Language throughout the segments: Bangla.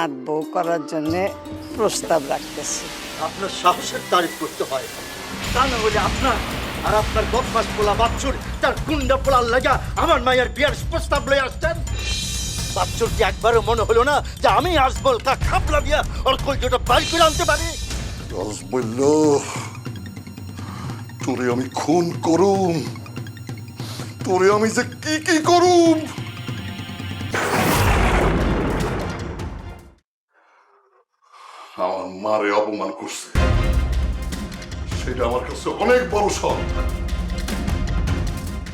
নাত বউ করার জন্য প্রস্তাব রাখতেছি। আপনার সাহসের তারিফ করতে হয়। তা না হলে আপনার আর আপনার বদমাস পোলা বাচ্চুর তার গুন্ডা পোলার লাগা আমার মায়ের বিয়ার প্রস্তাব লয়ে আসছেন? বাচ্চুর কি একবারও মনে হলো না যে আমি আসবল তা খাপলা দিয়া ওর কলজোটা বাইর করে আনতে পারি। রস বলল তোরে আমি খুন করুম। তোরে আমি যে কি কি করুম? মারে অপমান করছে। সেটা আমার কাছে অনেক বড় সব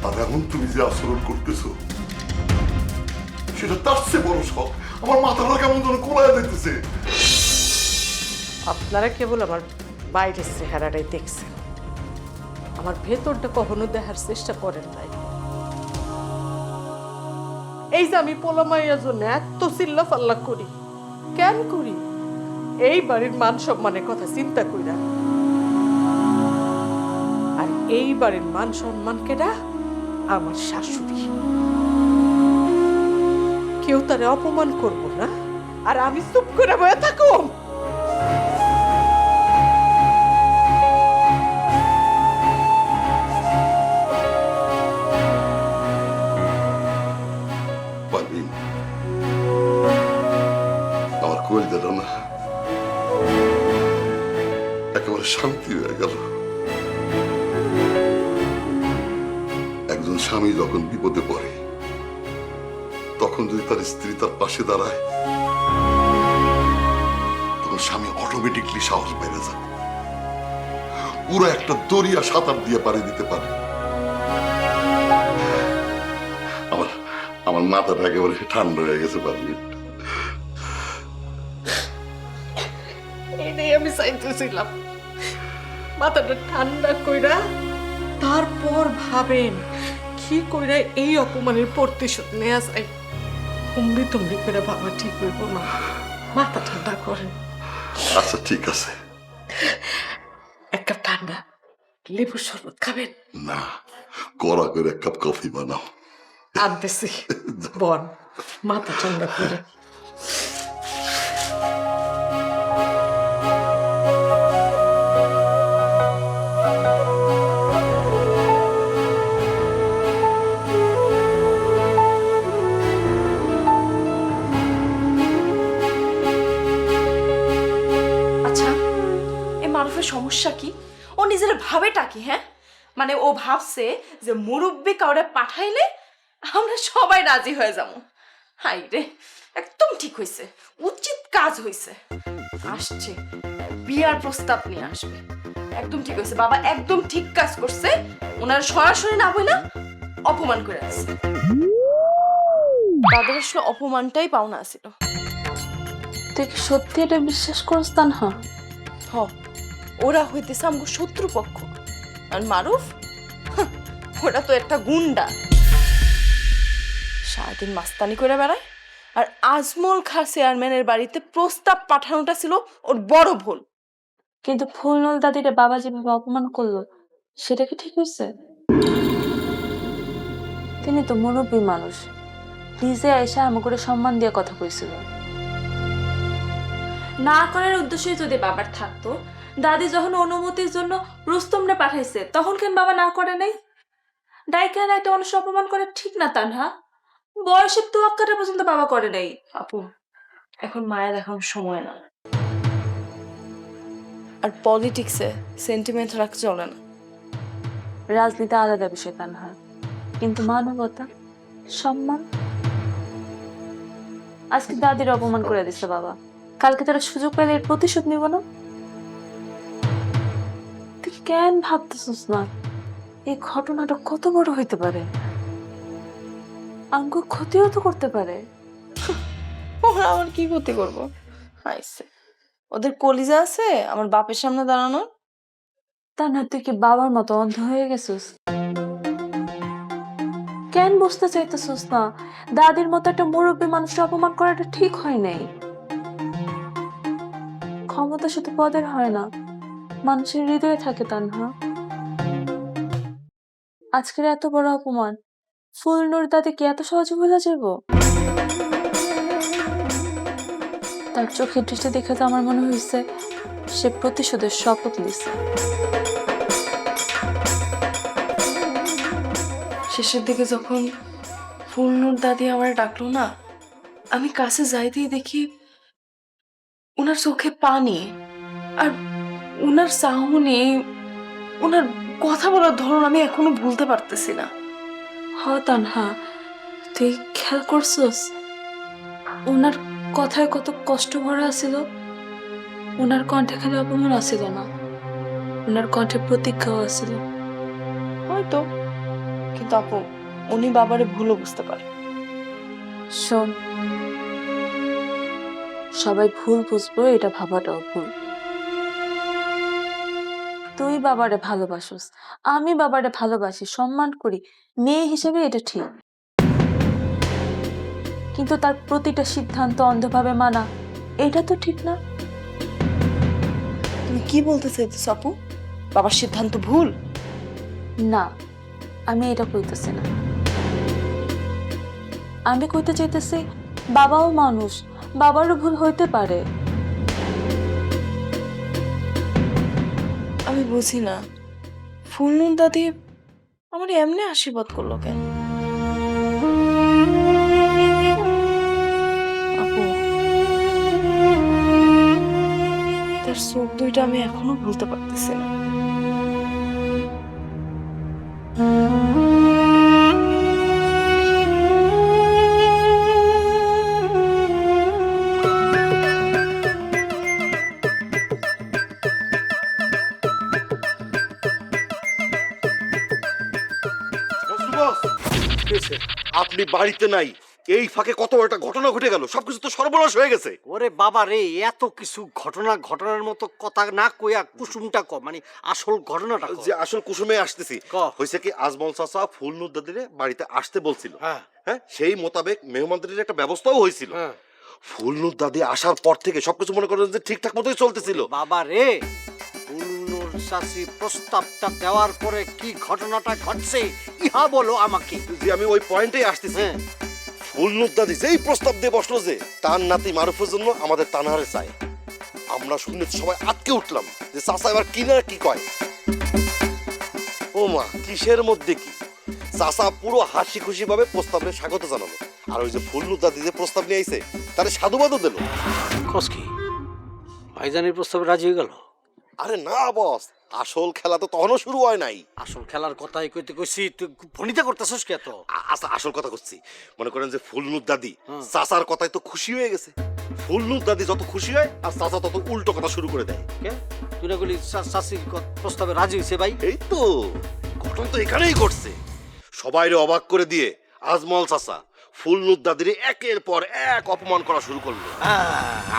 আর এখন তুমি যে আচরণ করতেছো, সেটা তার চেয়ে বড় শখ। আমার মাথাটা কেমন যেন কোলায় দিতেছে। আপনারা কেবল আমার বাইরের চেহারাটাই দেখছেন। আমার ভেতরটা কখনো দেখার চেষ্টা করেন নাই। এই যে আমি পোলামাইয়ার জন্য এত চিল্লা ফাল্লা করি, কেন করি? এই বাড়ির মান সম্মানের কথা চিন্তা কইরা। আর এই বাড়ির মান সম্মান কেডা? আমার শাশুড়ি। কেউ তারে অপমান করব না। আর আমি চুপ করে বয়ে থাকুম। তখন যদি তার স্ত্রী তার পাশে দাঁড়ায়, তখন স্বামী অটোমেটিকলি সাহস বেড়ে যায় পুরো একটা দরিয়া সাঁতার দিয়ে পাড়ি দিতে পারে। আমার আমার মাথাটা একেবারে ঠান্ডা হয়ে গেছে পারবি এটাই আমি চাইতেছিলাম। মাথাটা ঠান্ডা কইরা তারপর ভাবেন, কি কইরা এই অপমানের প্রতিশোধ নেওয়া যায়? হুমড়ি তুমড়ি করে বাবা ঠিক হইব না মাথা ঠান্ডা করে আচ্ছা ঠিক আছে এক কাপ ঠান্ডা লেবুর শরবত খাবেন না কড়া করে এক কাপ কফি বানাও আনতেছি বন মাথা ঠান্ডা করে কি হ্যাঁ? মানে ও ভাবছে যে মুরব্বি কাউরে পাঠাইলে আমরা সবাই রাজি হয়ে যাব। হাই রে একদম ঠিক হয়েছে উচিত কাজ হয়েছে আসছে বিয়ার প্রস্তাব নিয়ে আসবে। একদম ঠিক হয়েছে বাবা একদম ঠিক কাজ করছে ওনার সরাসরি না বলে অপমান করে আসছে তাদের আসলে অপমানটাই পাওনা ছিল তুই কি সত্যি এটা বিশ্বাস করস তা না হ ওরা হইতেছে আমগো শত্রুপক্ষ। আর মারুফ ওরা তো একটা গুন্ডা। সারাদিন মাস্তানি করে বেড়ায় আর আজমল খা চেয়ারম্যানের বাড়িতে প্রস্তাব পাঠানোটা ছিল ওর বড় ভুল। কিন্তু ফুলনল দাদিরে বাবা যেভাবে অপমান করল সেটা কি ঠিক হয়েছে? তিনি তো মুরব্বী মানুষ। নিজে এসে আমাকে সম্মান দিয়ে কথা কইছিল। না করার উদ্দেশ্যই যদি বাবার থাকতো দাদি যখন অনুমতির জন্য রুস্তমরে পাঠাইছে তখন কেন বাবা না করে নাই? ডাইকান একটা মানুষ অপমান করে ঠিক না তানহা? বয়সের তো আক্কাটা পর্যন্ত বাবা করে নাই। আপু এখন মায়ের এখন সময় না। আর পলিটিক্সে সেন্টিমেন্ট রাখা চলে না। রাজনীতি আলাদা বিষয় তানহা। কিন্তু মানবতা সম্মান। আজকে দাদির অপমান করে দিছে বাবা। কালকে তারা সুযোগ পেলে এর প্রতিশোধ নিব না? কেন ভাবতেছিস না? এই ঘটনাটা কত বড় হইতে পারে? আঙ্গ ক্ষতিও তো করতে পারে। ওরা আমার কি ক্ষতি করব? আইসে ওদের কলিজা আছে আমার বাপের সামনে দাঁড়ানোর? তা না তুই কি বাবার মতো অন্ধ হয়ে গেছিস? কেন বুঝতে চাইতেছিস না? দাদির মতো একটা মুরব্বী মানুষকে অপমান করাটা ঠিক হয় নাই। ক্ষমতা শুধু পদের হয় না। মানুষের হৃদয়ে থাকে তানহা। আজকের এত বড় অপমান। ফুল নূর দাদি কি এত সহজে ভুলে যাব? তার চোখের দৃষ্টি দেখে তো আমার মনে হয়েছে, সে প্রতিশোধের শপথ নিছে শেষের দিকে যখন ফুলনুর দাদি আমার ডাকলো না, আমি কাছে যাইতেই দেখি ওনার চোখে পানি, আর ওনার চাহনি ওনার কথা বলার ধরন আমি এখনও ভুলতে পারতেছি না। হ তানহা তুই খেয়াল করছস? ওনার কথায় কত কষ্ট ভরা আছিল। ওনার কণ্ঠে খালি অপমান আছিল না। ওনার কণ্ঠে প্রতিজ্ঞাও আছিল। হয়তো কিন্তু আপু উনি বাবারে ভুলও বুঝতে পারে। শোন সবাই ভুল বুঝব এটা ভাবাটাও ভুল। তুই বাবারে ভালোবাসোস আমি বাবারে ভালোবাসি সম্মান করি মেয়ে হিসেবে এটা ঠিক। কিন্তু তার প্রতিটা সিদ্ধান্ত অন্ধভাবে মানা এটা তো ঠিক না। তুমি কি বলতে চাইতেছ আপু? বাবার সিদ্ধান্ত ভুল? না আমি এটা কইতেছি না। আমি কইতে চাইতেছি বাবাও মানুষ বাবারও ভুল হইতে পারে। আমি বুঝি না। ফুলনুর দাদি আমার এমনি আশীর্বাদ করল কেন? আপু, তার চোখ দুইটা আমি এখনও ভুলতে পারতেছি না। বাড়িতে নাই। এই ফাঁকে কত একটা ঘটনা ঘটে গেল সবকিছু তো সর্বনাশ হয়ে গেছে। ওরে বাবা রে এত কিছু ঘটনা ঘটনার মতো কথা না কইয়া কুসুমটা ক মানে আসল ঘটনাটা যে আসল কুসুমে আসতেছি ক। হয়েছে কি আজমল চাচা ফুল নুদ্দাদিরে বাড়িতে আসতে বলছিল। হ্যাঁ। হ্যাঁ সেই মোতাবেক মেহমানদারির একটা ব্যবস্থাও হয়েছিল হ্যাঁ। ফুলনুর দাদি আসার পর থেকে সবকিছু মনে করেন যে ঠিকঠাক মতোই চলতেছিল। বাবা রে! চাষি প্রস্তাবটা দেওয়ার পরে কি ঘটনাটা ঘটছে ইহা বলো আমাকে। যে আমি ওই পয়েন্টেই আসতেছি। হ্যাঁ। ফুলনুর দাদি যেই প্রস্তাব দিয়ে বসল যে তার নাতি মারুফের জন্য আমাদের তানহারে চাই আমরা শুনে সবাই আটকে উঠলাম যে চাচা এবার কি না কি কয়। ও মা কিসের মধ্যে কি? চাচা পুরো হাসি খুশি ভাবে প্রস্তাবে স্বাগত জানালো। আর ওই যে ফুলনুর দাদি যে প্রস্তাব নিয়ে আইছে তারে সাধুবাদও দিল। কস কি? ভাইজানের প্রস্তাবে রাজি হয়ে গেল? আরে না বস। আসল খেলা তো তখনও শুরু হয় নাই। আসল খেলার কথাই কইতে কইছি তুই ফোনিতে করতেছস কে তো আচ্ছা আসল কথা করছি। মনে করেন যে ফুলনুর দাদি। চাচার কথায় তো খুশি হয়ে গেছে। ফুলনুর দাদি যত খুশি হয় আর চাচা তত উল্টো কথা শুরু করে দেয়। কে? তুই না বলি চাষি প্রস্তাবে রাজি হয়েছে ভাই? এই তো ঘটনা তো এখানেই ঘটছে। সবাইরে অবাক করে দিয়ে আজমল চাচা ফুলনুর দাদিরে একের পর এক অপমান করা শুরু করল।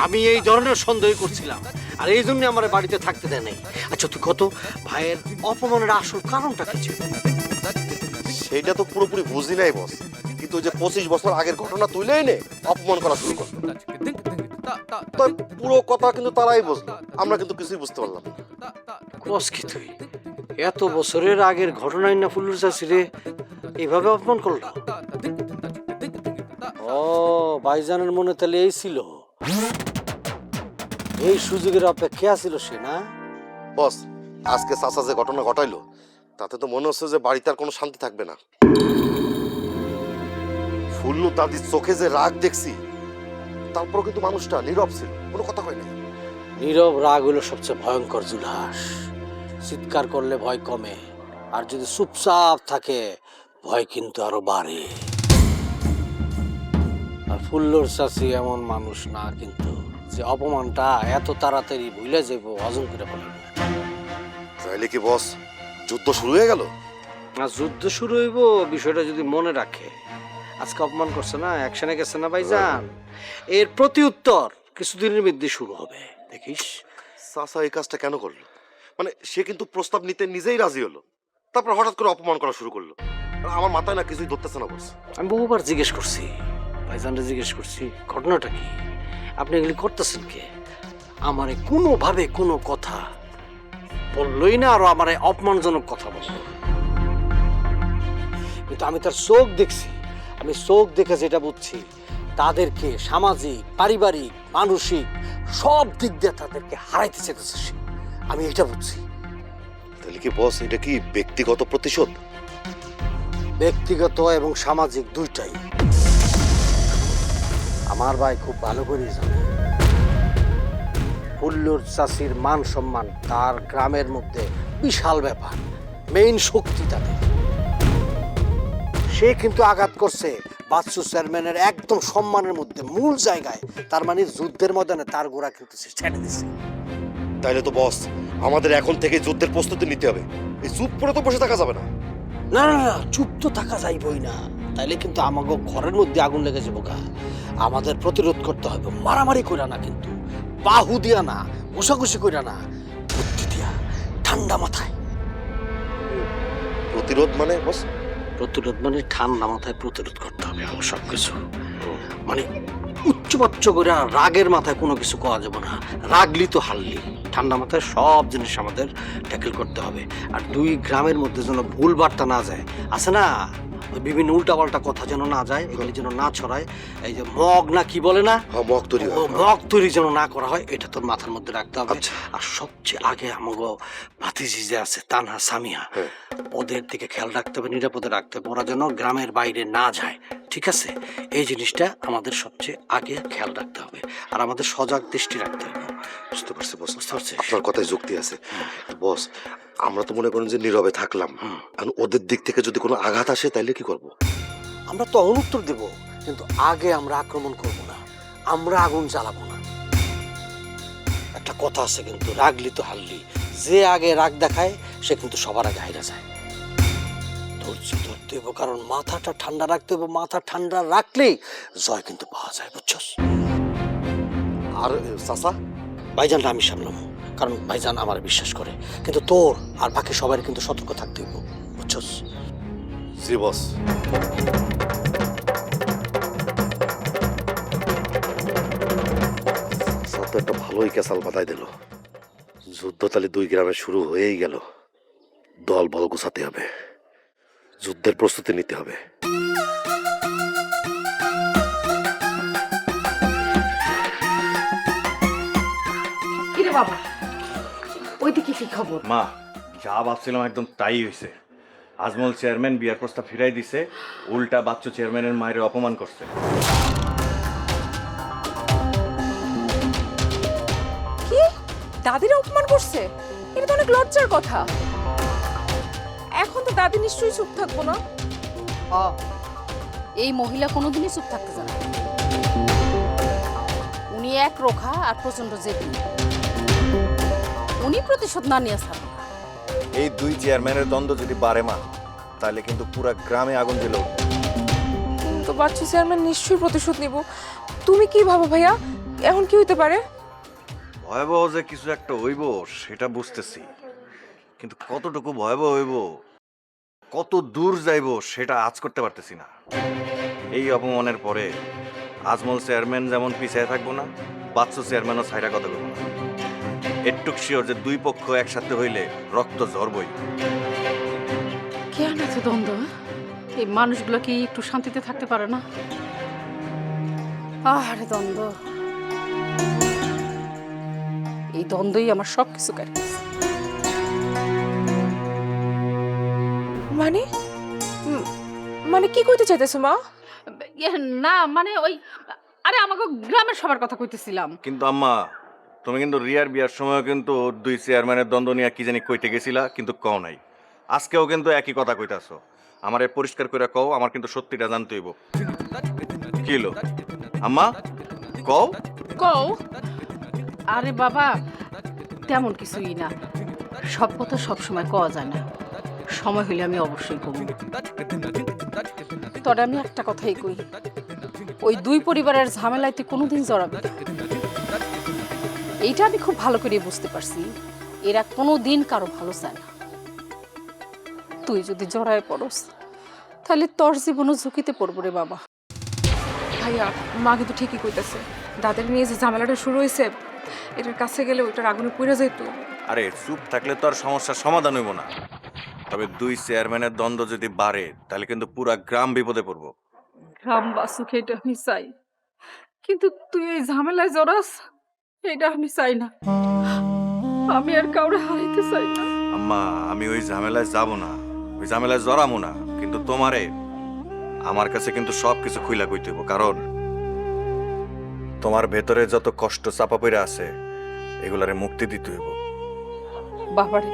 আমি এই ধরনের সন্দেহ করছিলাম। আর এই জন্য আমার বাড়িতে থাকতে দেয় নাই। আচ্ছা তুই কত? ভাইয়ের অপমানের আসল কারণটা কি ছিল? সেটা তো পুরোপুরি বুঝি নাই বস। কিন্তু ওই যে পঁচিশ বছর আগের ঘটনা তুলে এনে অপমান করা শুরু করল তো পুরো কথা কিন্তু তারাই বুঝলো। আমরা কিন্তু কিছুই বুঝতে পারলাম না। কস কি তুই? এত বছরের আগের ঘটনাই না ফুলুর চাষি রে? এইভাবে অপমান করল? ও ভাইজানের মনে তাহলে এই ছিল। এই সুযোগের অপেক্ষা ছিল সে না? বস আজকে চাচা যে ঘটনা ঘটাইলো তাতে তো মনে হচ্ছে যে বাড়িতে আর কোনো শান্তি থাকবে না। ফুল্লু দাদির চোখে যে রাগ দেখছি তারপর কিন্তু মানুষটা নীরব ছিল কোনো কথা কয় নাই। নীরব রাগ হলো সবচেয়ে ভয়ঙ্কর জুলহাস চিৎকার করলে ভয় কমে আর যদি চুপচাপ থাকে ভয় কিন্তু আরও বাড়ে। আর ফুল্লোর চাষি এমন মানুষ না কিন্তু যে অপমানটা এত তাড়াতাড়ি ভুলে যাব হজম করে ফেলবে। তাইলে কি বস যুদ্ধ শুরু হয়ে গেল? আর যুদ্ধ শুরু হইব বিষয়টা যদি মনে রাখে। আজকে অপমান করছে না অ্যাকশনে গেছে না ভাইজান? এর প্রতি উত্তর কিছুদিনের মধ্যে শুরু হবে। দেখিস। চাচা এই কাজটা কেন করল? মানে সে কিন্তু প্রস্তাব নিতে নিজেই রাজি হলো। তারপর হঠাৎ করে অপমান করা শুরু করল। আমার মাথায় না কিছুই ধরতেছে না বস। আমি বহুবার জিজ্ঞেস করছি। ভাইজানরে জিজ্ঞেস করছি ঘটনাটা কি? আপনি এগুলি করতেছেন কে? আমারে কোনোভাবে কোনো কথা বললই না আরও আমারে অপমানজনক কথা বলল কিন্তু আমি তার চোখ দেখছি আমি চোখ দেখে যেটা বুঝছি তাদেরকে সামাজিক পারিবারিক মানসিক সব দিক দিয়ে তাদেরকে হারাইতে চেতেছে সে। আমি এটা বুঝছি। তাহলে কি বস এটা কি ব্যক্তিগত প্রতিশোধ? ব্যক্তিগত এবং সামাজিক দুইটাই। আমার ভাই খুব ভালো করে জানে। হুল্লুর চাষির মান সম্মান তার গ্রামের মধ্যে বিশাল ব্যাপার মেইন শক্তি তাদের। সে কিন্তু আঘাত করছে বাচ্চু চেয়ারম্যানের একদম সম্মানের মধ্যে মূল জায়গায়। তার মানে যুদ্ধের ময়দানে তার গোড়া কিন্তু সে ছেড়ে দিছে। তাইলে তো বস আমাদের এখন থেকে যুদ্ধের প্রস্তুতি নিতে হবে। এই চুপ করে তো বসে থাকা যাবে না। না না না চুপ তো থাকা যাইবই না। তাইলে কিন্তু আমাকে ঘরের মধ্যে আগুন লেগে যাব গা আমাদের প্রতিরোধ করতে হবে। মারামারি কইরা না কিন্তু। বাহু দিয়া না ঘুষাঘুষি কইরা না। বুদ্ধি দিয়া ঠান্ডা মাথায়। প্রতিরোধ মানে বস? প্রতিরোধ মানে ঠান্ডা মাথায় প্রতিরোধ করতে হবে আমার সব কিছু মানে উচ্চবাচ্চ করে রাগের মাথায় কোনো কিছু করা যাবে না। রাগলি তো হারলি ঠান্ডা মাথায় সব জিনিস আমাদের ট্যাকেল করতে হবে। আর দুই গ্রামের মধ্যে যেন ভুল বার্তা না যায়। আছে না? বিভিন্ন উল্টাপাল্টা কথা যেন না যায় এগুলি যেন না ছড়ায়। এই যে মগ না কি বলে না? হ্যাঁ মগ তৈরি ও মগ তৈরি যেন না করা হয় এটা তোর মাথার মধ্যে রাখতে হবে। আচ্ছা। আর সবচেয়ে আগে আমাকে ভাতিজি যে আছে তানহা সামিয়া হ্যাঁ। ওদের দিকে খেয়াল রাখতে হবে নিরাপদে রাখতে হবে ওরা যেন গ্রামের বাইরে না যায় ঠিক আছে? এই জিনিসটা আমাদের সবচেয়ে আগে খেয়াল রাখতে হবে আর আমাদের সজাগ দৃষ্টি রাখতে হবে। বুঝতে পারছি বস বুঝতে পারছিস? আপনার কথায় যুক্তি আছে। বস আমরা তো মনে করেন যে নীরবে থাকলাম। আর ওদের দিক থেকে যদি কোনো আঘাত আসে তাইলে কি করব? আমরা তো অনুত্তর দেব কিন্তু আগে আমরা আক্রমণ করব না। আমরা আগুন জ্বালাবো না। একটা কথা আছে কিন্তু রাগলি তো হারলি যে আগে রাগ দেখায় সে কিন্তু সবার আগে হাইরা যায়। ধৈর্য ধরতে হবে কারণ মাথাটা ঠান্ডা রাখতে হবে মাথা ঠান্ডা রাখলেই জয় কিন্তু পাওয়া যায় বুঝছস? আর চাচা? ভাইজানটা আমি সামলাম কারণ ভাইজান আমার বিশ্বাস করে। কিন্তু তোর আর বাকি সবাই কিন্তু সতর্ক থাকতে হইব বুঝছস? জি বস। একটা ভালোই কেসাল বাতায় দিল। যুদ্ধ তাহলে দুই গ্রামে শুরু হয়েই গেল। দল বল গুছাতে হবে। যুদ্ধের প্রস্তুতি নিতে হবে। বাবা। ওইদিকে কি খবর? মা যা ভাবছিলাম একদম তাই হয়েছে আজমল চেয়ারম্যান বিয়ার প্রস্তাব ফিরাই দিছে উল্টা বাচ্চু চেয়ারম্যানের মায়ের অপমান করছে। কি? দাদির অপমান করছে? এটা তো অনেক লজ্জার কথা। এখন তো দাদি নিশ্চয়ই চুপ থাকব না। এই মহিলা কোনোদিনই চুপ থাকতে জানে না। উনি এক রোখা আর প্রচণ্ড জেদি। উনি প্রতিশোধ না নিয়ে ছাড়বে না। এই দুই চেয়ারম্যানের দ্বন্দ্ব যদি বাড়ে মা তাহলে কিন্তু পুরা গ্রামে আগুন দিল। তো বাচ্চু চেয়ারম্যান নিশ্চয়ই প্রতিশোধ নিব। তুমি কি ভাবো ভাইয়া? এখন কি হইতে পারে? ভয়াবহ যে কিছু একটা হইব সেটা বুঝতেছি। কিন্তু কতটুকু ভয়াবহ হইব কত দূর যাইব সেটা আজ করতে পারতেছি না। এই অপমানের পরে আজমল চেয়ারম্যান যেমন পিছিয়ে থাকব না বাচ্চু চেয়ারম্যানও ছাইরা কথা বলব না। এটুক শিওর যে দুই পক্ষ একসাথে হইলে রক্ত ঝরবই। কেন এত দ্বন্দ্ব? এই মানুষগুলো কি একটু শান্তিতে থাকতে পারে না? আরে দ্বন্দ্ব। এই দ্বন্দ্বই আমার সব কিছু কাটিয়েছে মানে মানে কি কইতে চাইতেছো মা? না মানে ওই আরে আমাকে গ্রামের সবার কথা কইতেছিলাম। কিন্তু আম্মা তুমি কিন্তু রিয়ার বিয়ার সময় কিন্তু দুই চেয়ারম্যানের দ্বন্দ্ব নিয়ে কি জানি কইতে গেছিলা, কিন্তু কও নাই। আজকেও কিন্তু একই কথা কইতাছো। আমার পরিষ্কার করে কও, আমার কিন্তু সত্যিটা জানতে হইব। কি হলো আম্মা, কও? কও? আরে বাবা, তেমন কিছুই না। সব কথা সব সময় কওয়া যায় না। সময় হইলে আমি অবশ্যই কমব তবে আমি একটা কথাই কই। ওই দুই পরিবারের ঝামেলায় তুই কোনোদিন জড়াবি না। এইটা আমি খুব ভালো করে বুঝতে পারছি। এরা কোনো দিন কারও ভালো চায় না। তুই যদি জড়ায় পড়স তাহলে তোর জীবনও ঝুঁকিতে পড়ব রে বাবা। ভাইয়া মা কিন্তু ঠিকই কইতাছে। দাদের নিয়ে যে ঝামেলাটা শুরু হয়েছে এটার কাছে গেলে ওইটার আগুনে পুড়ে যেত আরে চুপ থাকলে তো আর সমস্যার সমাধান হইব না। তবে দুই চেয়ারম্যানের দ্বন্দ্ব যদি বাড়ে তাহলে কিন্তু পুরা গ্রাম বিপদে পড়ব। গ্রাম বাসুক এটা আমি চাই। কিন্তু তুই এই ঝামেলায় জড়াস এটা আমি চাই না। আমি আর কাউরে হারাইতে চাই না। আম্মা আমি ওই ঝামেলায় যাব না। ওই ঝামেলায় জড়াবো না। কিন্তু তোমারে আমার কাছে কিন্তু সব কিছু খুইলা কইতে হইব। কারণ তোমার ভেতরে যত কষ্ট চাপা পড়ে আছে এগুলারে মুক্তি দিতে হইব। বাবারে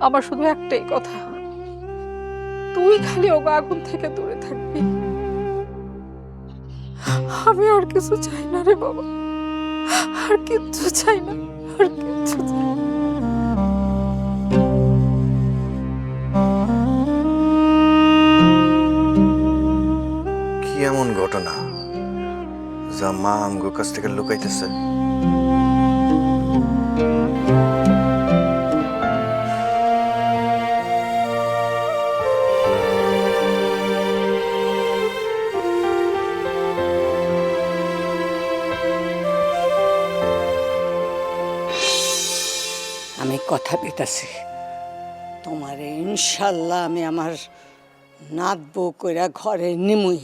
আমার শুধু একটাই কথা। তুই খালি ওগো আগুন থেকে দূরে থাকবি। আমি আর কিছু চাই না রে বাবা। আর চাই না আর কিচ্ছু। কি এমন ঘটনা যা মা আমগো কাছ থেকে লুকাইতেছে দিতেছি তোমার ইনশাল্লাহ আমি আমার নাত বউ কইরা ঘরে নিমুই।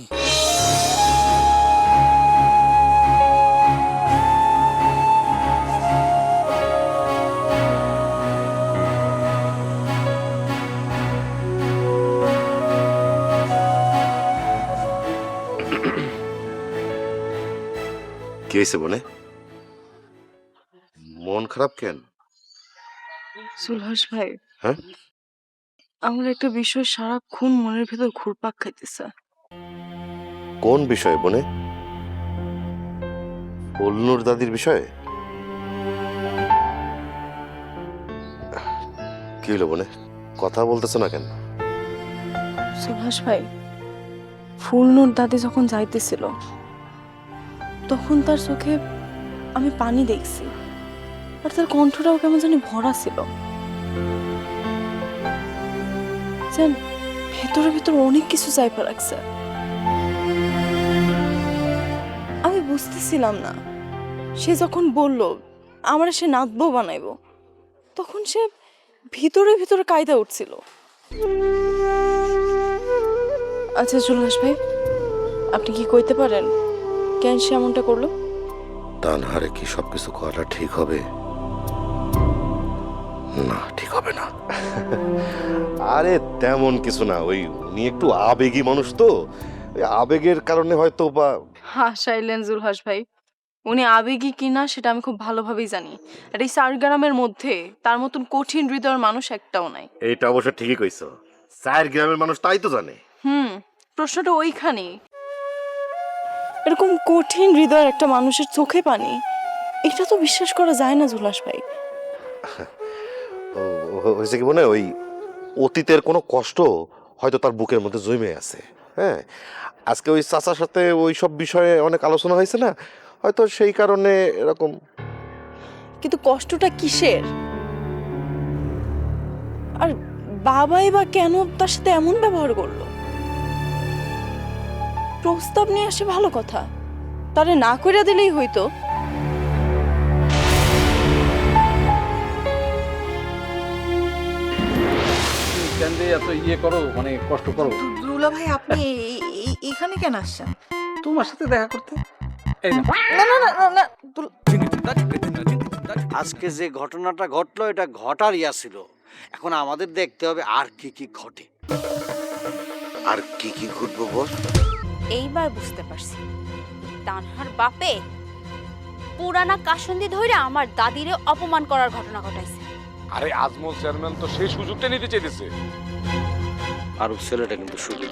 কি হয়েছে বনে মন খারাপ কেন? সুলহাস ভাই। হ্যাঁ? আমার একটা বিষয় সারাক্ষণ মনের ভেতর ঘুরপাক খাইতেছে। কোন বিষয়ে বনে? বলনুর দাদির বিষয়ে? কি হলো বনে? কথা বলতেছো না কেন? সুভাষ ভাই ফুলনুর দাদি যখন যাইতেছিল তখন তার চোখে আমি পানি দেখছি। আর তার কণ্ঠটাও কেমন জানি ভরা ছিল। যেন ভেতরে ভেতরে অনেক কিছু চাইপা রাখছে আমি বুঝতেছিলাম না। সে যখন বলল, আমার সে নাচবো বানাইবো, তখন সে ভিতরে ভিতরে কায়দা উঠছিল। আচ্ছা সুলহাস ভাই, আপনি কি কইতে পারেন কেন সে এমনটা করল? তানহারে কি সবকিছু করাটা ঠিক হবে? না ঠিক হবে না। আরে তেমন কিছু না। ওই উনি একটু আবেগী মানুষ তো। ওই আবেগের কারণে হয়তো বা হাসাইলেন জুলহাস ভাই। উনি আবেগী কিনা সেটা আমি খুব ভালোভাবেই জানি। আর এই সারগ্রামের মধ্যে তার মতন কঠিন হৃদয়ের মানুষ একটাও নাই। এটা অবশ্য ঠিকই কইছো। চার গ্রামের মানুষ তাই তো জানে। হুম প্রশ্নটা ওইখানেই। এরকম কঠিন হৃদয়ের একটা মানুষের চোখে পানি এটা তো বিশ্বাস করা যায় না জুলাস ভাই। হয়েছে কি মনে? ওই অতীতের কোনো কষ্ট হয়তো তার বুকের মধ্যে জমে আছে। হ্যাঁ? আজকে ওই চাচার সাথে ওই সব বিষয়ে অনেক আলোচনা হয়েছে না? হয়তো সেই কারণে এরকম। কিন্তু কষ্টটা কিসের? আর বাবাই বা কেন তার সাথে এমন ব্যবহার করল? প্রস্তাব নিয়ে আসে ভালো কথা। তারে না করে দিলেই হইতো। কেন যে এত ইয়ে করো মানে কষ্ট করো। দুলা ভাই আপনি এখানে কেন আসছেন? তোমার সাথে দেখা করতে? এই না না না না না, না আজকে যে ঘটনাটা ঘটলো এটা ঘটার ইয়া ছিল এখন আমাদের দেখতে হবে আর কি কি ঘটে। আর কি কি ঘটবো বল? এইবার বুঝতে পারছি। তানহার বাপে পুরানা কাসন্দি ধইরা আমার দাদিরে অপমান করার ঘটনা ঘটাইছে। আরে আজমল চেয়ারম্যান তো সেই সুযোগটা নিতে চেয়েছে আর ছেলেটা কিন্তু সুযোগ।